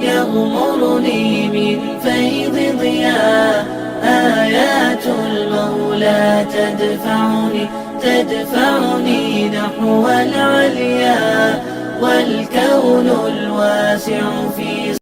يغمرني من فيض ضياء. آيات المولى تدفعني تدفعني نحو العليا. والكون الواسع في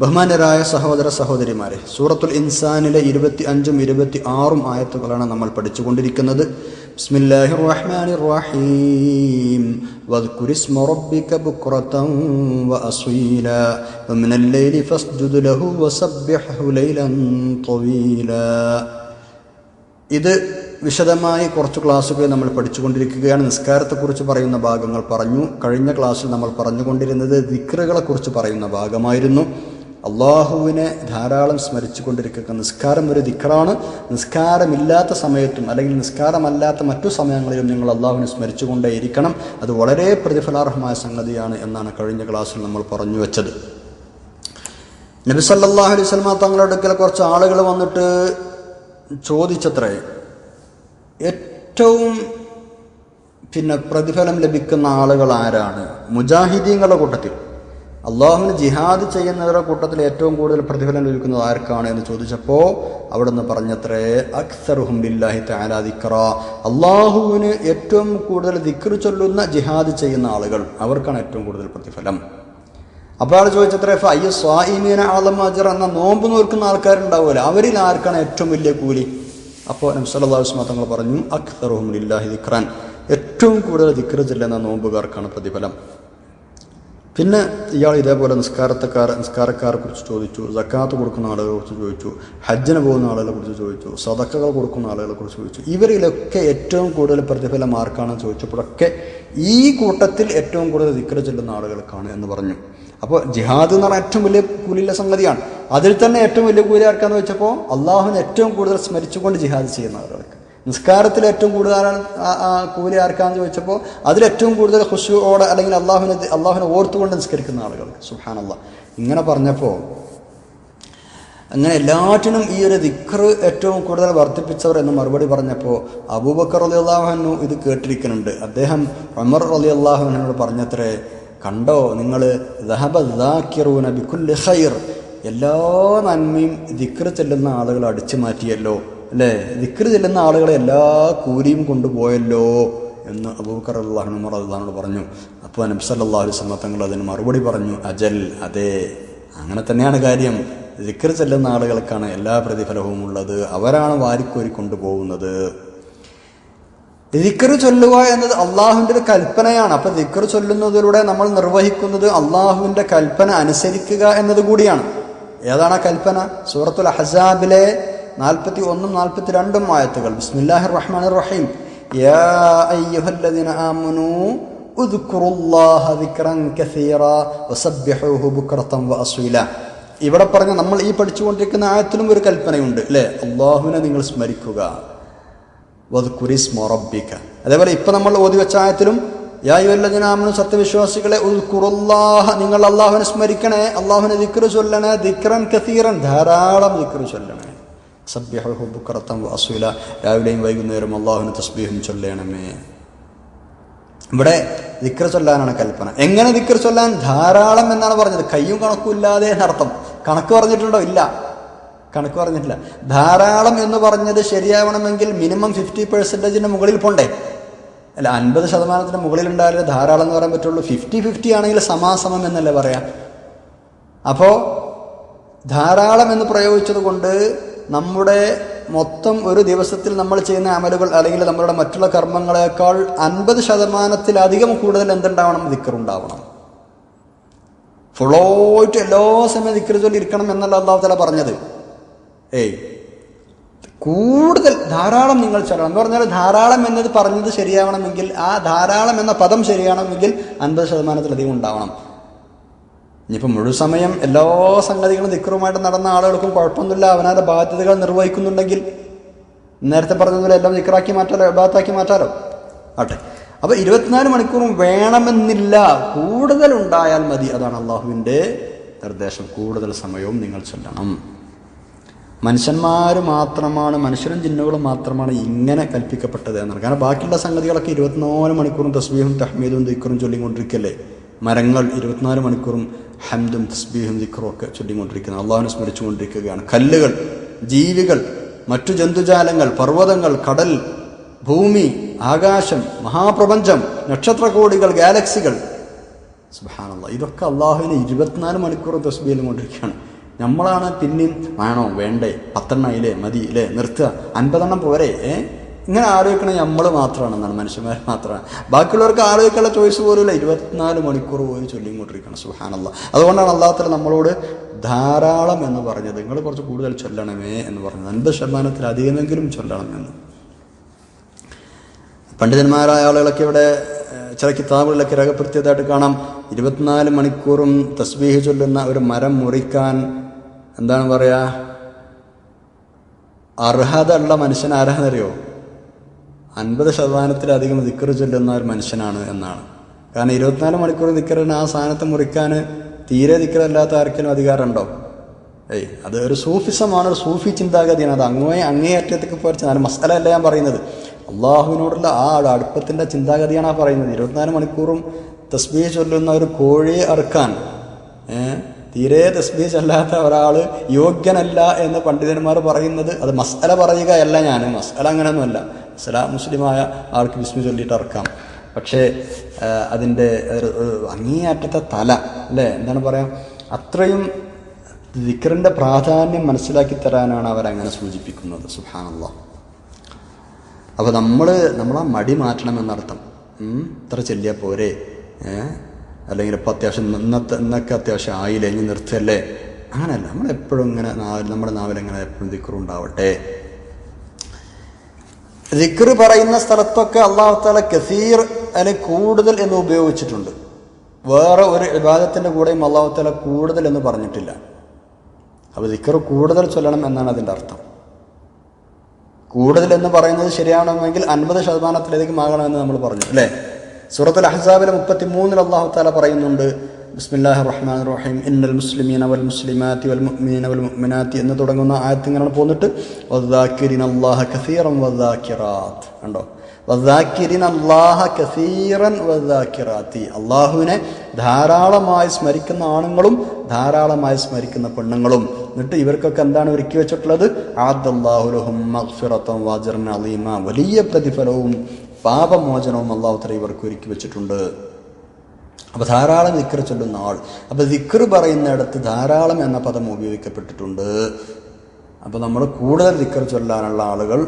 ബഹുമാനരായ സഹോദര സഹോദരിമാരെ സൂറത്തുൽ ഇൻസാനിലെ ഇരുപത്തി അഞ്ചും ഇരുപത്തി ആറും ആയത്തുകളാണ് നമ്മൾ പഠിച്ചുകൊണ്ടിരിക്കുന്നത്. ബിസ്മില്ലാഹിർ റഹ്മാനിർ റഹീം ഇത് വിശദമായി കുറച്ച് ക്ലാസ്സുകൾ നമ്മൾ പഠിച്ചുകൊണ്ടിരിക്കുകയാണ്. നിസ്കാരത്തെക്കുറിച്ച് പറയുന്ന ഭാഗങ്ങൾ പറഞ്ഞു. കഴിഞ്ഞ ക്ലാസ്സിൽ നമ്മൾ പറഞ്ഞുകൊണ്ടിരുന്നത് ദിക്റുകളെ കുറിച്ച് പറയുന്ന ഭാഗമായിരുന്നു. അള്ളാഹുവിനെ ധാരാളം സ്മരിച്ചു കൊണ്ടിരിക്കുക നിസ്കാരം ഒരു ദിക്കറാണ് നിസ്കാരമില്ലാത്ത സമയത്തും അല്ലെങ്കിൽ നിസ്കാരമല്ലാത്ത മറ്റു സമയങ്ങളിലും നിങ്ങൾ അള്ളാഹുവിനെ സ്മരിച്ചുകൊണ്ടേയിരിക്കണം. അത് വളരെ പ്രതിഫലാർഹമായ സംഗതിയാണ് എന്നാണ് കഴിഞ്ഞ ക്ലാസ്സിൽ നമ്മൾ പറഞ്ഞു വെച്ചത്. നബി സല്ലല്ലാഹു അലൈഹി വസല്ലമ തങ്ങളുടെ അടുക്കൽ കുറച്ച് ആളുകൾ വന്നിട്ട് ചോദിച്ചത്രേ ഏറ്റവും പിന്നെ പ്രതിഫലം ലഭിക്കുന്ന ആളുകൾ ആരാണ്? മുജാഹിദീങ്ങളുടെ കൂട്ടത്തിൽ. അള്ളാഹുവിന് ജിഹാദ് ചെയ്യുന്നവരുടെ കൂട്ടത്തിൽ ഏറ്റവും കൂടുതൽ പ്രതിഫലം ലഭിക്കുന്നത് ആർക്കാണ് എന്ന് ചോദിച്ചപ്പോൾ അവിടെ നിന്ന് പറഞ്ഞത്രേ അക്സറുഹും ബില്ലാഹി തആല ദിക്റ. അള്ളാഹുവിന് ഏറ്റവും കൂടുതൽ ദിക്ർ ചൊല്ലുന്ന ജിഹാദ് ചെയ്യുന്ന ആളുകൾ അവർക്കാണ് ഏറ്റവും കൂടുതൽ പ്രതിഫലം. അപ്പോൾ ആൾ ചോദിച്ചത്രേ ഫയ്യ സ്വാഹിമീന ആളം അജർ എന്ന നോമ്പ് നോൽക്കുന്ന ആൾക്കാരുണ്ടാവുമല്ലോ അവരിൽ ആർക്കാണ് ഏറ്റവും വലിയ കൂലി? അപ്പോൾ നബ്സല്ലാസ്മ തങ്ങൾ പറഞ്ഞു അക്സറുഹും ലില്ലാഹി ദിക്റാൻ. ഏറ്റവും കൂടുതൽ ദിക്ർ ചെല്ലുന്ന നോമ്പുകാർക്കാണ് പ്രതിഫലം. പിന്നെ ഇയാൾ ഇതേപോലെ നിസ്കാരത്തെക്കാർ നിസ്കാരക്കാരെ കുറിച്ച് ചോദിച്ചു ജക്കാത്ത് കൊടുക്കുന്ന ആളുകളെ കുറിച്ച് ചോദിച്ചു ഹജ്ജിന് പോകുന്ന ആളുകളെ കുറിച്ച് ചോദിച്ചു സദക്കകൾ കൊടുക്കുന്ന ആളുകളെ കുറിച്ച് ചോദിച്ചു. ഇവരിലൊക്കെ ഏറ്റവും കൂടുതൽ പ്രതിഫലം ആർക്കാണെന്ന് ചോദിച്ചപ്പോഴൊക്കെ ഈ കൂട്ടത്തിൽ ഏറ്റവും കൂടുതൽ ദിക്കര ചെല്ലുന്ന ആളുകൾക്കാണ് എന്ന് പറഞ്ഞു. അപ്പോൾ ജിഹാദ് എന്ന് പറഞ്ഞാൽ ഏറ്റവും വലിയ കൂലിയുള്ള സംഗതിയാണ്. അതിൽ തന്നെ ഏറ്റവും വലിയ കൂലി ആർക്കാന്ന് വെച്ചപ്പോൾ അള്ളാഹുവിനെ ഏറ്റവും കൂടുതൽ സ്മരിച്ചുകൊണ്ട് ജിഹാദ് ചെയ്യുന്ന ആളുകൾക്ക് നിസ്കാരത്തിൽ ഏറ്റവും കൂടുതൽ കൂലി ആർക്കാന്ന് ചോദിച്ചപ്പോൾ അതിലേറ്റവും കൂടുതൽ ഖുഷുവോടെ അല്ലെങ്കിൽ അള്ളാഹുവിനെ അള്ളാഹുവിനെ ഓർത്തുകൊണ്ട് നിസ്കരിക്കുന്ന ആളുകൾ. അള്ളാഹ് ഇങ്ങനെ പറഞ്ഞപ്പോൾ അങ്ങനെ എല്ലാറ്റിനും ഈ ഒരു ദിക്ർ ഏറ്റവും കൂടുതൽ വർദ്ധിപ്പിച്ചവർ എന്ന് മറുപടി പറഞ്ഞപ്പോൾ അബൂബക്കർ അലി അള്ളാഹുനു ഇത് കേട്ടിരിക്കുന്നുണ്ട്. അദ്ദേഹം അമർ അലി അള്ളാഹുനോട് പറഞ്ഞത്രേ കണ്ടോ നിങ്ങൾ ഖൈർ. എല്ലാ നന്മയും ദിക്ർ ചെല്ലുന്ന ആളുകൾ അടിച്ചു മാറ്റിയല്ലോ. അല്ലേ? ദിക്ർ ചെല്ലുന്ന ആളുകളെ എല്ലാ കൂലിയും കൊണ്ടുപോയല്ലോ എന്ന് അബൂബക്കർ അള്ളാഹു ഉമർ അള്ളഹാനോട് പറഞ്ഞു. അപ്പോൾ നബ്സല്ലാ അലൈഹി തങ്ങൾ അതിന് മറുപടി പറഞ്ഞു അജൽ അതെ അങ്ങനെ തന്നെയാണ് കാര്യം. ദിക്ർ ചെല്ലുന്ന ആളുകൾക്കാണ് എല്ലാ പ്രതിഫലവും ഉള്ളത്. അവരാണ് വാരിക്കോരി കൊണ്ടുപോകുന്നത്. ദിക്കർ ചൊല്ലുക എന്നത് അള്ളാഹുവിന്റെ ഒരു കൽപ്പനയാണ്. അപ്പോൾ ദിക്കർ ചൊല്ലുന്നതിലൂടെ നമ്മൾ നിർവഹിക്കുന്നത് അള്ളാഹുവിന്റെ കൽപ്പന അനുസരിക്കുക എന്നത് കൂടിയാണ്. ഏതാണ് ആ കൽപ്പന? സൂറത്തുൽ അഹസാബിലെ നാൽപ്പത്തി ഒന്നും നാൽപ്പത്തി രണ്ടും ആയത്തുകൾ ബിസ്മില്ലാഹിർ റഹ്മാൻ റഹീം ഇവിടെ പറഞ്ഞ നമ്മൾ ഈ പഠിച്ചുകൊണ്ടിരിക്കുന്ന ആയത്തിലും ഒരു കൽപ്പനയുണ്ട് അല്ലേ? അള്ളാഹുവിനെ നിങ്ങൾ സ്മരിക്കുക. അതേപോലെ ഇപ്പൊ നമ്മൾ ഓതി വെച്ച ആയത്തിലും യായുവല്ലജനാമനു സത്യവിശ്വാസികളെ ഉൽക്കുറുല്ലാഹ നിങ്ങൾ അള്ളാഹുവിനെ സ്മരിക്കണേ അള്ളാഹുവിനെ ദിക്റ് ചൊല്ലണേ ദിക്റൻ കസീറൻ ധാരാളം ദിക്റ് ചൊല്ലണേ. സബ്യഹു ബുക്കറത്തം രാവിലെയും വൈകുന്നേരം അള്ളാഹുവിന് തസ്ബീഹും ചൊല്ലണമേ. ഇവിടെ ദിക്ർ ചൊല്ലാനാണ് കൽപ്പന. എങ്ങനെ ദിക്ർ ചൊല്ലാൻ? ധാരാളം എന്നാണ് പറഞ്ഞത്. കയ്യും കണക്കുമില്ലാതെ എന്നർത്ഥം കണക്ക് പറഞ്ഞിട്ടുണ്ടോ? ഇല്ല. കണക്ക് പറഞ്ഞിട്ടില്ല. ധാരാളം എന്ന് പറഞ്ഞത് ശരിയാവണമെങ്കിൽ മിനിമം ഫിഫ്റ്റി പെർസെന്റേജിന്റെ മുകളിൽ പോണ്ടേ? അല്ല അൻപത് ശതമാനത്തിന് മുകളിൽ ഉണ്ടായാലേ ധാരാളം എന്ന് പറയാൻ പറ്റുള്ളൂ. ഫിഫ്റ്റി ഫിഫ്റ്റി ആണെങ്കിൽ സമാസമം എന്നല്ലേ പറയാം? അപ്പോൾ ധാരാളം എന്ന് പ്രയോഗിച്ചത് കൊണ്ട് നമ്മുടെ മൊത്തം ഒരു ദിവസത്തിൽ നമ്മൾ ചെയ്യുന്ന അമലുകൾ അല്ലെങ്കിൽ നമ്മളുടെ മറ്റുള്ള കർമ്മങ്ങളെക്കാൾ അൻപത് ശതമാനത്തിലധികം കൂടുതൽ എന്തുണ്ടാവണം? ദിക്കറുണ്ടാവണം ഫുള്ളോയിട്ട് എല്ലാ സമയം ദിക്കർ ചൊല്ലി ഇരിക്കണം എന്നല്ല അള്ളാഹു തല പറഞ്ഞത്. ഏയ് കൂടുതൽ ധാരാളം നിങ്ങൾ ചൊല്ലണം. എന്ന് പറഞ്ഞാൽ ധാരാളം എന്നത് പറഞ്ഞത് ശരിയാവണമെങ്കിൽ ആ ധാരാളം എന്ന പദം ശരിയാവണമെങ്കിൽ അൻപത് ശതമാനത്തിലധികം ഉണ്ടാവണം. ഇനിയിപ്പോൾ മുഴുവൻ സമയം എല്ലാ സംഗതികളും ദിക്കറുമായിട്ട് നടന്ന ആളുകൾക്കും കുഴപ്പമൊന്നുമില്ല. അവനാന്റെ ബാധ്യതകൾ നിർവഹിക്കുന്നുണ്ടെങ്കിൽ നേരത്തെ പറഞ്ഞതുപോലെ എല്ലാം ദിക്കറാക്കി മാറ്റാലോ ബാത്താക്കി മാറ്റാലോ? ആട്ടെ. അപ്പോൾ ഇരുപത്തിനാല് മണിക്കൂറും വേണമെന്നില്ല. കൂടുതൽ ഉണ്ടായാൽ മതി. അതാണ് അള്ളാഹുവിന്റെ നിർദ്ദേശം. കൂടുതൽ സമയവും നിങ്ങൾ ചൊല്ലണം. മനുഷ്യന്മാർ മാത്രമാണ് മനുഷ്യരും ജിന്നുകളും മാത്രമാണ് ഇങ്ങനെ കൽപ്പിക്കപ്പെട്ടത് എന്നാണ്. കാരണം ബാക്കിയുള്ള സംഗതികളൊക്കെ ഇരുപത്തിനാല് മണിക്കൂറും തസ്ബീഹും തഹ്മീദും ദിക്കറും ചൊല്ലിക്കൊണ്ടിരിക്കല്ലേ? മരങ്ങൾ ഇരുപത്തിനാല് മണിക്കൂറും ഹംദും തസ്ബീഹും ദിക്റും ഒക്കെ ചൊല്ലിക്കൊണ്ടിരിക്കുന്നത്. അള്ളാഹുവിനെ സ്മരിച്ചുകൊണ്ടിരിക്കുകയാണ്. കല്ലുകൾ ജീവികൾ മറ്റു ജന്തുജാലങ്ങൾ പർവതങ്ങൾ കടൽ ഭൂമി ആകാശം മഹാപ്രപഞ്ചം നക്ഷത്രകോടികൾ ഗാലക്സികൾ. സുബാനുള്ള ഇതൊക്കെ അള്ളാഹുവിനെ ഇരുപത്തിനാല് മണിക്കൂർ തസ്ബീലും കൊണ്ടിരിക്കുകയാണ്. നമ്മളാണ് പിന്നെയും വേണോ വേണ്ടേ പത്തെണ്ണം ഇല്ലേ മതി ഇല്ലേ നിർത്തുക. അൻപതെണ്ണം പോരെ ഏ? ഇങ്ങനെ ആലോചിക്കണ നമ്മൾ മാത്രമാണെന്നാണ് മനുഷ്യന്മാർ മാത്രമാണ്. ബാക്കിയുള്ളവർക്ക് ആലോചിക്കാനുള്ള ചോയ്സ് പോലുമില്ല. ഇരുപത്തിനാല് മണിക്കൂർ പോലും ചൊല്ലിക്കൊണ്ടിരിക്കണം സുഹാനല്ല അതുകൊണ്ടാണ് അള്ളാഹത്തിൽ നമ്മളോട് ധാരാളം എന്ന് പറഞ്ഞത്. നിങ്ങൾ കുറച്ച് കൂടുതൽ ചൊല്ലണമേ എന്ന് പറഞ്ഞത്. അൻപത് ശതമാനത്തിൽ അധികമെങ്കിലും ചൊല്ലണമെന്ന്. പണ്ഡിതന്മാരായ ആളുകളൊക്കെ ഇവിടെ ചില കിതാബുകളിലൊക്കെ രേഖപ്പെടുത്തിയതായിട്ട് കാണാം. ഇരുപത്തിനാല് മണിക്കൂറും തസ്ബീഹ് ചൊല്ലുന്ന ഒരു മരം മുറിക്കാൻ എന്താണ് പറയുക അർഹതയുള്ള മനുഷ്യൻ ആരാന്നറിയോ? അൻപത് ശതമാനത്തിലധികം ദിക്കറ് ചൊല്ലുന്ന ഒരു മനുഷ്യനാണ് എന്നാണ്. കാരണം ഇരുപത്തിനാല് മണിക്കൂർ ദിക്കറിന് ആ സാധനത്തെ മുറിക്കാൻ തീരെ ദിക്കറല്ലാത്ത ആർക്കെങ്കിലും അധികാരമുണ്ടോ? ഏയ് അത് ഒരു സൂഫിസമാണ് ഒരു സൂഫി ചിന്താഗതിയാണ്. അത് അങ്ങേ അങ്ങേയറ്റത്തേക്ക് പോരച്ച ഞാൻ മസാല അല്ല ഞാൻ പറയുന്നത്. അള്ളാഹുവിനോടുള്ള ആ അടുപ്പത്തിന്റെ ചിന്താഗതിയാണ് ആ പറയുന്നത്. ഇരുപത്തിനാല് മണിക്കൂറും തസ്ബീഹ് ചൊല്ലുന്ന ഒരു കോഴിയെ അറുക്കാൻ തീരെ തസ്ബീഹ് ചൊല്ലാത്ത ഒരാൾ യോഗ്യനല്ല എന്ന് പണ്ഡിതന്മാർ പറയുന്നത് അത് മസാല പറയുകയല്ല ഞാൻ മസാല അങ്ങനെയൊന്നുമല്ല. മസാല മുസ്ലിമായ ആൾക്ക് വിസ്മി ചൊല്ലിയിട്ട് ഇറക്കാം പക്ഷേ ആ, അതിന്റെ അങ്ങേയറ്റത്തെ തല അല്ലേ? എന്താണ് പറയാം? അത്രയും ദിക്കറിന്റെ പ്രാധാന്യം മനസ്സിലാക്കി തരാനാണ് അവരങ്ങനെ സൂചിപ്പിക്കുന്നത്. സുഹാനല്ല അപ്പോൾ നമ്മൾ നമ്മളാ മടി മാറ്റണം എന്നർത്ഥം ഇത്ര ചെല്ലിയാൽ പോരെ. അല്ലെങ്കിൽ ഇപ്പോൾ അത്യാവശ്യം ഇന്നത്തെ ഇന്നൊക്കെ അത്യാവശ്യം ആയില്ലേ? ഇനി നിർത്തല്ലേ? അങ്ങനെയല്ല. നമ്മളെപ്പോഴും ഇങ്ങനെ നാവിൽ നമ്മുടെ നാവിൽ എങ്ങനെ എപ്പോഴും ദിക്കറുണ്ടാവട്ടെ ദിക്ർ പറയുന്ന സ്ഥലത്തൊക്കെ അള്ളാഹു താല കസീർ അല്ലെ കൂടുതൽ എന്ന് ഉപയോഗിച്ചിട്ടുണ്ട്. വേറെ ഒരു വിവാദത്തിന്റെ കൂടെയും അള്ളാഹു താല കൂടുതൽ എന്ന് പറഞ്ഞിട്ടില്ല. അപ്പോൾ ദിക്ർ കൂടുതൽ ചൊല്ലണം എന്നാണ് അതിന്റെ അർത്ഥം. കൂടുതൽ എന്ന് പറയുന്നത് ശരിയാണെങ്കിൽ അൻപത് ശതമാനത്തിലധികം ആകണമെന്ന് നമ്മൾ പറഞ്ഞു അല്ലേ? സൂറത്തുൽ അഹ്സാബിലെ മുപ്പത്തി മൂന്നിൽ അള്ളാഹു താല പറയുന്നുണ്ട് ബിസ്മില്ലാഹി റഹ്മാൻ റഹീം ഇന്നൽ മുസ്ലിമീന വൽ മുസ്ലിമാത്തി വൽ മുഅ്മിനീന വൽ മുഅ്മിനാത്തി എന്ന് തുടങ്ങുന്ന ആയത്ത് ഇങ്ങനെ പോന്നിട്ട്. വദ്ദാക്കിരിന അള്ളാഹ കസീറൻ വദ്ദാക്കിറാത്ത് കണ്ടോ? വദ്ദാക്കിരിന അള്ളാഹ കസീറൻ വദ്ദാക്കിറാത്തി. അള്ളാഹുവിനെ ധാരാളമായി സ്മരിക്കുന്ന ആണുങ്ങളും ധാരാളമായി സ്മരിക്കുന്ന പെണ്ണുങ്ങളും. എന്നിട്ട് ഇവർക്കൊക്കെ എന്താണ് ഒരുക്കി വെച്ചിട്ടുള്ളത്? ആദ്ദല്ലാഹുലഹും മഗ്ഫിറത്തും വാജറിൻ അലീമ. വലിയ പ്രതിഫലവും പാപമോചനവും അള്ളാഹു തല ഇവർക്ക് ഒരുക്കി വെച്ചിട്ടുണ്ട്. അപ്പോൾ ധാരാളം ദിക്കർ ചൊല്ലുന്ന ആൾ. അപ്പോൾ ദിക്കർ പറയുന്നിടത്ത് ധാരാളം എന്ന പദം ഉപയോഗിക്കപ്പെട്ടിട്ടുണ്ട്. അപ്പോൾ നമ്മൾ കൂടുതൽ ദിക്കർ ചൊല്ലാനുള്ള ആളുകൾ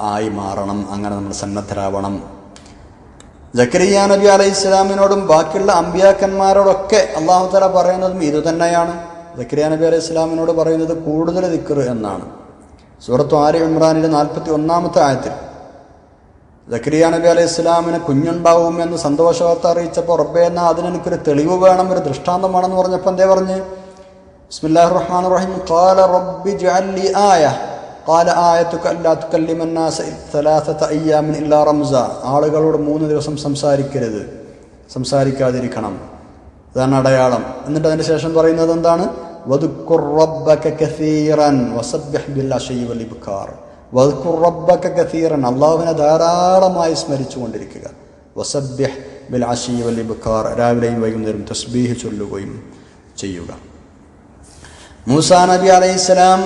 ആയി മാറണം. അങ്ങനെ നമ്മൾ സന്നദ്ധരാവണം. ജക്കരിയ നബി അലൈഹി ഇസ്ലാമിനോടും ബാക്കിയുള്ള അമ്പിയാക്കന്മാരോടൊക്കെ അള്ളാഹു തല പറയുന്നതും ഇത് തന്നെയാണ്. ജക്കരിയ നബി അലൈഹി ഇസ്ലാമിനോട് പറയുന്നത് കൂടുതൽ ദിക്കർ എന്നാണ്. സൂറത്ത് ആര്യ ഇമ്രാനിലെ നാൽപ്പത്തി ഒന്നാമത്തെ ആയത്തിൽ. ജക്കരിയ നബി അലൈഹി ഇസ്ലാമിന് കുഞ്ഞുണ്ടാവും എന്ന് സന്തോഷവാർത്ത അറിയിച്ചപ്പോൾ റബ്ബെ എന്നാ അതിനെനിക്കൊരു തെളിവ് വേണം ഒരു ദൃഷ്ടാന്തമാണെന്ന് പറഞ്ഞപ്പോൾ എന്തേ പറഞ്ഞ് ബിസ്മില്ലാഹിർ റഹ്മാനിർ റഹീം ഖാല റബ്ബി ജഅൽ ലി ആയ ഖാല ആയതുക അല്ലാ തുകല്ലിമ الناس ثلاثه ايام ഇല്ലാ റംസ ആളുകളോട് മൂന്ന് ദിവസം സംസാരിക്കരുത് സംസാരിക്കാതിരിക്കണം അതാണ് അടയാളം എന്നിട്ട് അതിന്റെ ശേഷം പറയുന്നത് എന്താണ് വദുക്കുർ റബ്ബക കസീറൻ വസബ്ബിഹ് ബിൽ അശയി വൽ ഇബ്കാർ വദുക്കുർ റബ്ബക കസീറൻ. അള്ളാഹുവിനെ ധാരാളമായി സ്മരിച്ചുകൊണ്ടിരിക്കുക. വസബ്ബിഹ് ബിൽ അശയി വലി ബുക്കാർ രാവിലെയും വൈകുന്നേരം തസ്ബീഹ് ചൊല്ലുകയും ചെയ്യുക. മൂസാ നബി അലൈഹിസ്സലാം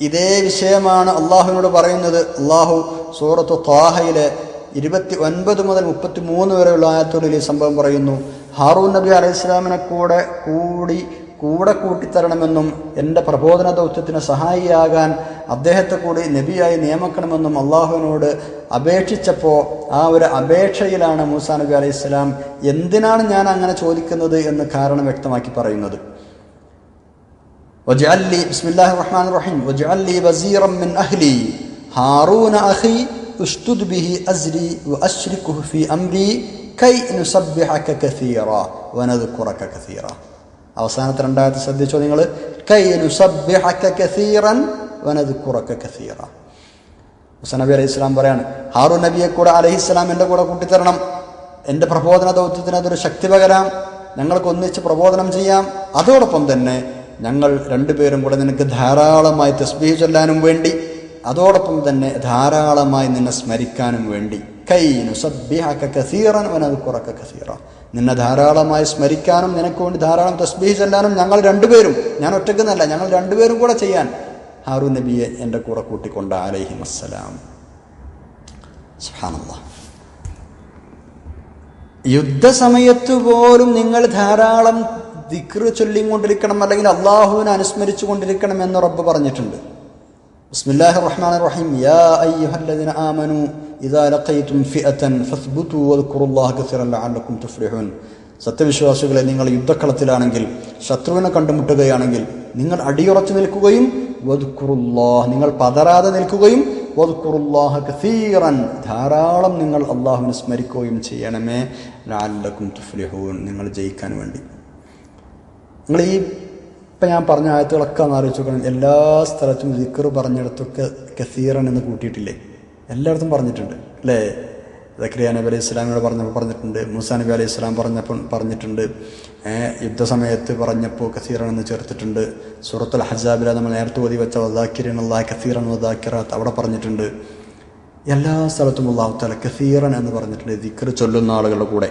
ഇതേ വിഷയമാണ് അള്ളാഹുവിനോട് പറയുന്നത്. അള്ളാഹു സൂറത്ത് താഹയിലെ ഇരുപത്തി ഒൻപത് മുതൽ മുപ്പത്തി മൂന്ന് വരെയുള്ള ആയത്തോടിൽ ഈ സംഭവം പറയുന്നു. ഹാറൂൻ നബി അലൈഹി സ്വലാമിനെ കൂടെ കൂടി കൂടെ കൂട്ടിത്തരണമെന്നും എന്റെ പ്രബോധന ദൗത്യത്തിന് സഹായിയാകാൻ അദ്ദേഹത്തെ കൂടി നബിയായി നിയമിക്കണമെന്നും അള്ളാഹുവിനോട് അപേക്ഷിച്ചപ്പോൾ ആ ഒരു അപേക്ഷയിലാണ് മൂസാ നബി അലൈഹി സ്വലാം എന്തിനാണ് ഞാൻ അങ്ങനെ ചോദിക്കുന്നത് എന്ന് കാരണം വ്യക്തമാക്കി പറയുന്നത്. വജഅല്ലി ബിസ്മില്ലാഹി റഹ്മാൻ റഹീം. വജഅല്ലി മിൻ അഹ്ലി. അഖി ബിഹി അസ്രി ഫീ കൈ കസീറ കസീറ. അവസാനത്തെ രണ്ടാമത്തെ ശ്രദ്ധിച്ചോ നിങ്ങൾ. കസീറ. നബി അലൈഹി ഇസ്ലാം പറയാണ് ഹാറു നബിയെ കൂടെ അലഹി ഇസ്ലാം എന്റെ കൂടെ കൂട്ടിത്തരണം. എന്റെ പ്രബോധന ദൗത്യത്തിന് അതൊരു ശക്തി പകരാം. ഞങ്ങൾക്ക് ഒന്നിച്ച് പ്രബോധനം ചെയ്യാം. അതോടൊപ്പം തന്നെ ഞങ്ങൾ രണ്ടുപേരും കൂടെ നിനക്ക് ധാരാളമായി തസ്ബീഹ് ചൊല്ലാനും വേണ്ടി അതോടൊപ്പം തന്നെ ധാരാളമായി നിന്നെ സ്മരിക്കാനും വേണ്ടി. കൈ നുസബ്ബിഹ കസീറൻ വനദ്കുറക കസീറ. നിന്നെ ധാരാളമായി സ്മരിക്കാനും നിനക്ക് വേണ്ടി ധാരാളം തസ്ബീഹ് ചെല്ലാനും ഞങ്ങൾ രണ്ടുപേരും ഞാൻ ഒറ്റയ്ക്കെന്നല്ല ഞങ്ങൾ രണ്ടുപേരും കൂടെ ചെയ്യാൻ ഹാറു നബിയെ എന്റെ കൂടെ കൂട്ടിക്കൊണ്ട് അലൈഹിം അസ്സലാം. സുബ്ഹാനല്ലാഹ് യുദ്ധസമയത്ത് പോലും നിങ്ങൾ ധാരാളം ദിക്ർ ചൊല്ലിക്കൊണ്ടിരിക്കണം അല്ലെങ്കിൽ അള്ളാഹുവിനെ അനുസ്മരിച്ചു കൊണ്ടിരിക്കണം എന്ന് റബ്ബ് പറഞ്ഞിട്ടുണ്ട്. ബിസ്മില്ലാഹിർ يا أيها الذين آمنوا إذا لقيتم فئة فاثبتوا واذكروا الله كثيرا لعلكم തുഫ്ലിഹൂൻ. സത്യവിശ്വാസികളെ നിങ്ങൾ യുദ്ധക്കളത്തിലാണെങ്കിൽ ശത്രുവിനെ കണ്ടുമുട്ടുകയാണെങ്കിൽ നിങ്ങൾ അടിയുറച്ചു നിൽക്കുകയും വധുക്കുറുല്ലാഹ് നിങ്ങൾ പതരാതെ നിൽക്കുകയും വധുക്കുറുല്ലാഹ് കസീറൻ ധാരാളം നിങ്ങൾ അള്ളാഹുവിനെ സ്മരിക്കുകയും ചെയ്യണമേ. ലാലക്കും തുഫ്ലിഹൂൻ നിങ്ങൾ ജയിക്കാൻ വേണ്ടി. നിങ്ങൾ ഈ ഇപ്പം ഞാൻ പറഞ്ഞ ആയത്തുകളൊക്കെ ഒന്ന് ആലോചിച്ച് നോക്കണം. എല്ലാ സ്ഥലത്തും ദിക്കർ പറഞ്ഞിടത്തൊക്കെ കസീറൻ എന്ന് കൂട്ടിയിട്ടില്ലേ? എല്ലായിടത്തും പറഞ്ഞിട്ടുണ്ട്. അല്ലേ? ദക്രിയ നബി അലൈഹി ഇസ്ലാമിനോട് പറഞ്ഞപ്പോൾ പറഞ്ഞിട്ടുണ്ട്. മൂസാ നബി അലൈഹി ഇസ്ലാം പറഞ്ഞപ്പോൾ പറഞ്ഞിട്ടുണ്ട്. യുദ്ധ യുദ്ധസമയത്ത് പറഞ്ഞപ്പോൾ കസീറൻ എന്ന് ചേർത്തിട്ടുണ്ട്. സൂറത്തുൽ ഹജാബില നമ്മൾ നേരത്തെ ഓതി വെച്ച വദാക്കിരൻ അള്ളാഹ് കസീറൻ വദാക്കിറാത്ത് അവിടെ പറഞ്ഞിട്ടുണ്ട്. എല്ലാ സ്ഥലത്തും അള്ളാഹു താല കസീറൻ എന്ന് പറഞ്ഞിട്ടുണ്ട്. ദിക്കർ ചൊല്ലുന്ന ആളുകളുടെ കൂടെ.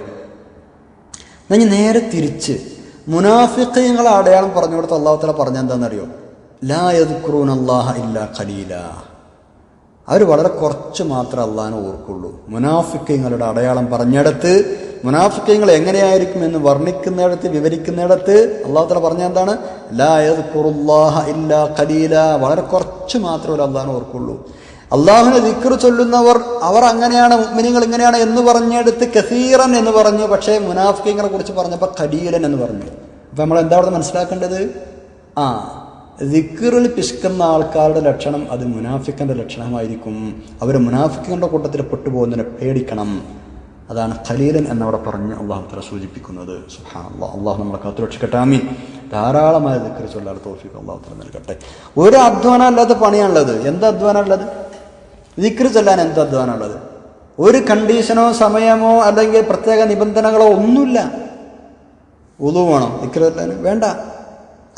ഞാൻ നേരെ തിരിച്ച് മുനാഫിഖീങ്ങളെ അടയാളം പറഞ്ഞു കൊടുത്ത് അള്ളാഹുത്തല തല പറഞ്ഞ എന്താണെന്നറിയോ? ലാ യദ്കുറൂൻ അള്ളാഹ ഇല്ല ഖലീല. അവർ വളരെ കുറച്ച് മാത്രമേ അള്ളാഹിനെ ഓർക്കുള്ളൂ. മുനാഫിക്കങ്ങളുടെ അടയാളം പറഞ്ഞിടത്ത് മുനാഫിക്കങ്ങൾ എങ്ങനെയായിരിക്കും എന്ന് വർണിക്കുന്നിടത്ത് വിവരിക്കുന്നിടത്ത് അള്ളാഹുത്തല തല പറഞ്ഞ എന്താണ്? ലാ യദ്കുറുല്ലാഹ ഇല്ല ഖലീല. വളരെ കുറച്ച് മാത്രമേ അള്ളാഹിനെ ഓർക്കുള്ളൂ. അള്ളാഹുവിനെ ദിക്കർ ചൊല്ലുന്നവർ അവർ അങ്ങനെയാണ് മുഗ്മിനികൾ ഇങ്ങനെയാണ് എന്ന് പറഞ്ഞെടുത്ത് കസീറൻ എന്ന് പറഞ്ഞു. പക്ഷേ മുനാഫിക്കങ്ങളെ കുറിച്ച് പറഞ്ഞപ്പോൾ ഖലീലൻ എന്ന് പറഞ്ഞു. അപ്പം നമ്മൾ എന്താ അവിടെ മനസ്സിലാക്കേണ്ടത്? ആ ദിക്കറിൽ പിശുക്കുന്ന ആൾക്കാരുടെ ലക്ഷണം അത് മുനാഫിക്കന്റെ ലക്ഷണമായിരിക്കും. അവർ മുനാഫിക്കങ്ങളുടെ കൂട്ടത്തിൽ പെട്ടുപോകുന്നതിനെ പേടിക്കണം. അതാണ് ഖലീലൻ എന്നവിടെ പറഞ്ഞ് അള്ളാഹു തല സൂചിപ്പിക്കുന്നത്. സുഹാൻ അള്ളാഹ് അള്ളാഹു നമ്മളെ കാത്തുരക്ഷിക്കട്ടെ ആമീൻ. ധാരാളമായ ദിക്കറി ചൊല്ലാൻ തോഫിക്ക് അള്ളാഹു തല നൽകട്ടെ. ഒരു അധ്വാനം അല്ലാത്ത പണിയാണുള്ളത്. എന്താ അധ്വാനം ഉള്ളത്? ദിക്ർ ചൊല്ലാൻ എന്ത് അധ്വാനമുള്ളത്? ഒരു കണ്ടീഷനോ സമയമോ അല്ലെങ്കിൽ പ്രത്യേക നിബന്ധനകളോ ഒന്നുമില്ല. ഉതു വേണോ ദിക്ർ ചൊല്ലാൻ. വേണ്ട.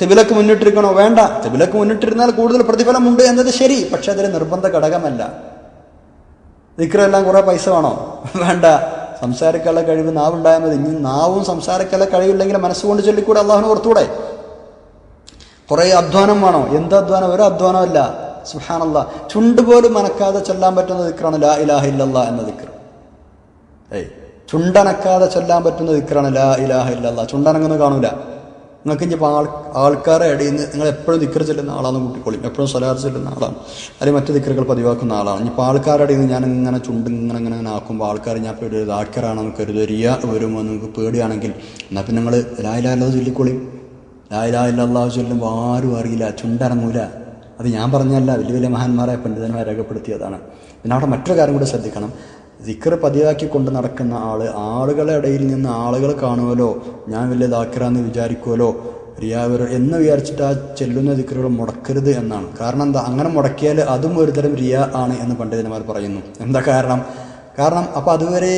കിബിലക്ക് മുന്നിട്ടിരിക്കണോ? വേണ്ട. കിബിലക്ക് മുന്നിട്ടിരുന്നാൽ കൂടുതൽ പ്രതിഫലമുണ്ട് എന്നത് ശരി പക്ഷെ അതൊരു നിർബന്ധ ഘടകമല്ല. ദിക്റെല്ലാം കുറേ പൈസ വേണോ? വേണ്ട. സംസാരിക്കാനുള്ള കഴിവ് നാവുണ്ടായാൽ മതി. ഇനി നാവും സംസാരിക്കാനുള്ള കഴിവില്ലെങ്കിൽ മനസ്സുകൊണ്ട് ചൊല്ലിക്കൂടെ അള്ളാഹുന് ഓർത്തൂടെ കുറേ അധ്വാനം വേണോ? എന്ത് അധ്വാനം? ഒരു അധ്വാനമല്ല സുഹാനല്ല ചുണ്ട് പോലും മനക്കാതെ ചൊല്ലാൻ പറ്റുന്ന ദിക്റാണ് ലാ ഇലാഹ ഇല്ലല്ലാ എന്ന ദിക്ർ ഏയ് ചുണ്ടനക്കാതെ ചൊല്ലാൻ പറ്റുന്ന ദിക്റാണ് ലാ ഇലാഹ ഇല്ലല്ലാ. ചുണ്ടനങ്ങൊന്നും കാണൂല. നിങ്ങൾക്ക് ഇനി ആൾ ആൾക്കാരെ ഇടയിൽ നിന്ന് നിങ്ങൾ എപ്പോഴും ദിക്കർ ചെല്ലുന്ന ആളാണെന്ന് കൂട്ടിക്കോളി. എപ്പോഴും സ്വലാർ ചെല്ലുന്ന ആളാണ്. അല്ലെങ്കിൽ മറ്റു ദിക്കറുകൾ പതിവാക്കുന്ന ആളാണ്. ഇനിയിപ്പോൾ ആൾക്കാരുടെ ഇടയിൽ നിന്ന് ഞാൻ ഇങ്ങനെ ചുണ്ട് ഇങ്ങനെ ഇങ്ങനെ ഇങ്ങനെ ആക്കുമ്പോൾ ആൾക്കാർ ഞാൻ ഇപ്പോൾ ഒരു ദാക്കറാണെന്ന് കരുതരിയ വരുമോ നിങ്ങൾക്ക് പേടിയാണെങ്കിൽ എന്നാൽ പിന്നെ നിങ്ങൾ ലായിലാല്ലാതെ ചൊല്ലിക്കോളി. ലായിലായില്ലാഹു ചൊല്ലുമ്പോൾ ആരും അറിയില്ല ചുണ്ടനങ്ങൂല. അത് ഞാൻ പറഞ്ഞല്ല വലിയ വലിയ മഹാന്മാരായ പണ്ഡിതന്മാർ രേഖപ്പെടുത്തിയതാണ്. പിന്നെ അവിടെ മറ്റൊരു കാര്യം കൂടി ശ്രദ്ധിക്കണം. ദിക്കർ പതിവാക്കി കൊണ്ട് നടക്കുന്ന ആൾ ആളുകളെ ഇടയിൽ നിന്ന് ആളുകൾ കാണുമല്ലോ ഞാൻ വലിയ ദാക്കിറാന്ന് വിചാരിക്കുമല്ലോ റിയാവർ എന്ന് വിചാരിച്ചിട്ട് ആ ചെല്ലുന്ന ദിക്കറുകൾ മുടക്കരുത് എന്നാണ്. കാരണം എന്താ? അങ്ങനെ മുടക്കിയാൽ അതും ഒരുതരം റിയ ആണ് എന്ന് പണ്ഡിതന്മാർ പറയുന്നു. എന്താ കാരണം? കാരണം അപ്പോൾ അതുവരെ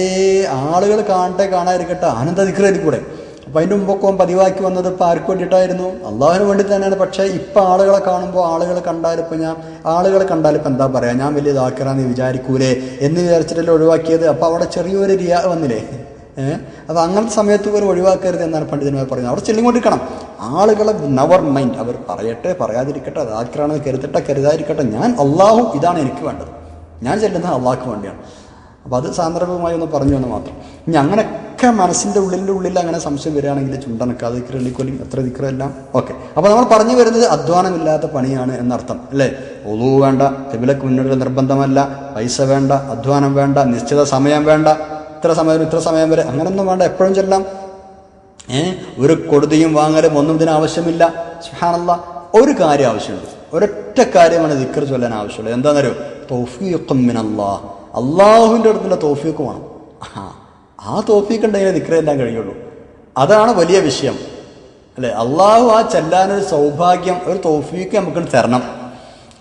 ആളുകൾ കാണട്ടെ കാണാതിരിക്കട്ടെ ആനന്ദ ദിക്കറായിരിക്കൂടെ അപ്പം അതിന്റെ മുമ്പൊക്കെ പതിവാക്കി വന്നത് ഇപ്പം ആർക്ക് വേണ്ടിയിട്ടായിരുന്നു? അള്ളാഹിന് വേണ്ടി തന്നെയാണ്. പക്ഷേ ഇപ്പം ആളുകളെ കാണുമ്പോൾ ആളുകൾ കണ്ടാലിപ്പോൾ ഞാൻ ആളുകളെ കണ്ടാലിപ്പോൾ എന്താ പറയുക ഞാൻ വലിയ ഇതാക്കറാന്ന് വിചാരിക്കൂലേ എന്ന് വിചാരിച്ചിട്ടല്ലേ ഒഴിവാക്കിയത്? അപ്പോൾ അവിടെ ചെറിയൊരു റിയ വന്നില്ലേ? അപ്പോൾ അങ്ങനത്തെ സമയത്ത് പോലും ഒഴിവാക്കരുത് എന്നാണ് പണ്ഡിതന്മാർ പറയുന്നത് അവിടെ ചെല്ലിക്കൊണ്ടിരിക്കണം ആളുകളെ നവർ മൈൻഡ് അവർ പറയട്ടെ പറയാതിരിക്കട്ടെ അതാക്കറാണെന്ന് കരുതട്ടെ കരുതാതിരിക്കട്ടെ. ഞാൻ അള്ളാഹു ഇതാണ് എനിക്ക് വേണ്ടത്. ഞാൻ ചെല്ലുന്നത് അള്ളാഹ്ക്ക് വേണ്ടിയാണ്. അപ്പോൾ അത് സാന്ദർഭികമായി ഒന്ന് പറഞ്ഞു എന്ന് മാത്രം. ഇനി അങ്ങനെയൊക്കെ മനസ്സിന്റെ ഉള്ളിന്റെ ഉള്ളിൽ അങ്ങനെ സംശയം വരികയാണെങ്കിൽ ചുണ്ടനക്കാതെ ദിക്കറള്ളിക്കൊല്ലും എത്ര ദിക്കറെല്ലാം ഓക്കെ. അപ്പോൾ നമ്മൾ പറഞ്ഞു വരുന്നത് അധ്വാനമില്ലാത്ത പണിയാണ് എന്നർത്ഥം അല്ലേ? ഒതു വേണ്ട കബിലക്ക് മുന്നോട്ട് നിർബന്ധമല്ല പൈസ വേണ്ട അധ്വാനം വേണ്ട നിശ്ചിത സമയം വേണ്ട. ഇത്ര സമയം ഇത്ര സമയം വരെ അങ്ങനൊന്നും വേണ്ട എപ്പോഴും ചെല്ലാം. ഒരു കൊടുതിയും വാങ്ങലും ഒന്നും ഇതിന് ആവശ്യമില്ല. സുഹാനല്ല ഒരു കാര്യം ആവശ്യമുണ്ട്. ഒരൊറ്റ കാര്യമാണ് ദിക്കർ ചൊല്ലാൻ ആവശ്യമുള്ളത്. എന്താണെന്നറിയോ തോഫിയൊക്കെ മിനല്ലാഹ്. അള്ളാഹുവിന്റെ അടുത്തുള്ള വേണം. ആ തോഫീക്ക് ഉണ്ടെങ്കിലേ ദിക്ര എല്ലാം കഴിയുള്ളൂ. അതാണ് വലിയ വിഷയം. അല്ലേ? അള്ളാഹു ആ ചെല്ലാനൊരു സൗഭാഗ്യം ഒരു തോഫീക്ക് നമുക്ക് തരണം.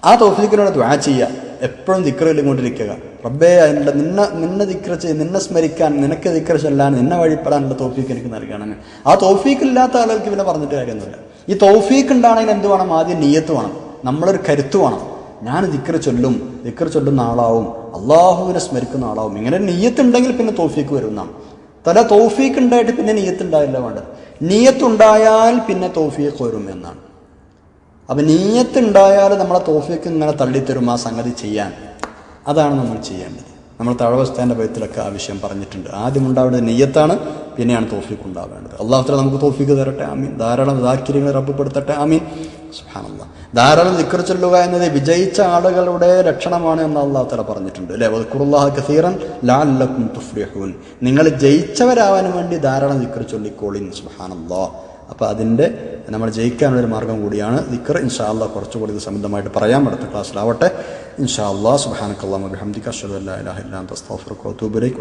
ആ തോഫീക്കിനോട് ദ്വാ ചെയ്യുക. എപ്പോഴും ദിക്റിൽ കൊണ്ടിരിക്കുക റബ്ബേ അതിന്റെ നിന്നെ നിന്നെ ദിക്ര ചെയ്ത് നിന്നെ സ്മരിക്കാൻ നിനക്ക് ദിക്ര ചെല്ലാൻ നിന്നെ വഴിപ്പെടാനുള്ള തോഫീക്ക് എനിക്ക് നൽകണം ആ തോഫീക്ക് ഇല്ലാത്ത ആളുകൾക്ക് പിന്നെ പറഞ്ഞിട്ട് കാര്യമൊന്നുമില്ല. ഈ തോഫീക്ക് ഉണ്ടാണെങ്കിൽ എന്ത് വേണം? ആദ്യം നീയത്ത് വേണം. നമ്മളൊരു കരുത്ത് വേണം. ഞാൻ ദിക്ര ചൊല്ലും. ദിക്ര ചൊല്ലുന്ന ആളാവും. അള്ളാഹുവിനെ സ്മരിക്കുന്ന ആളാവും. ഇങ്ങനെ നീയത്തുണ്ടെങ്കിൽ പിന്നെ തോഫീക്ക് വരുന്നതാണ് തല തോഫീക്ക് ഉണ്ടായിട്ട് പിന്നെ നീയത്ത് ഉണ്ടായില്ല വേണ്ടത്. നീയത്തുണ്ടായാൽ പിന്നെ തോഫീക്ക് വരും എന്നാണ്. അപ്പം നീയത്ത് ഉണ്ടായാൽ നമ്മളെ തോഫീക്ക് ഇങ്ങനെ തള്ളിത്തരും ആ സംഗതി ചെയ്യാൻ. അതാണ് നമ്മൾ ചെയ്യേണ്ടത്. നമ്മൾ തഴവസ്ഥാന്റെ ഭയത്തിലൊക്കെ ആ വിഷയം പറഞ്ഞിട്ടുണ്ട്. ആദ്യം ഉണ്ടാവേണ്ടത് നെയ്യത്താണ് പിന്നെയാണ് തോഫിക്ക് ഉണ്ടാവേണ്ടത്. അള്ളാഹുത്തല നമുക്ക് തോഫിക്ക് തരട്ടെ. ആമീൻ. ധാരാളം ദാക്കിര്യങ്ങൾ റബ്ബപ്പെടുത്തട്ടെ ആമീൻ. സുഹാനല്ല ധാരാളം ദിക്കർ ചൊല്ലുക എന്നത് വിജയിച്ച ആളുകളുടെ ലക്ഷണമാണ് എന്ന് അള്ളാഹുത്തല പറഞ്ഞിട്ടുണ്ട് അല്ലേ? കസീറൻ നിങ്ങൾ ജയിച്ചവരാവാൻ വേണ്ടി ധാരാളം ദിക്കർ ചൊല്ലിക്കോളിൻ സുഹാനല്ലോ അപ്പോൾ അതിന്റെ നമ്മൾ ജയിക്കാനുള്ള ഒരു മാർഗം കൂടിയാണ് ദിക്കർ ഇൻഷാ അള്ളാഹ് കുറച്ചുകൂടി ഇത് സംബന്ധമായിട്ട് പറയാം. അടുത്ത ക്ലാസ്സിലാവട്ടെ. ഇൻഷാ അള്ളാഹ് സുബാനക്കല്ലാ ബിഹംദിക അഷ്ഹദു അല്ലാ ഇലാഹ ഇല്ലാ അൻത അസ്തഗ്ഫിറുക വഅതൂബു ഇലൈക്.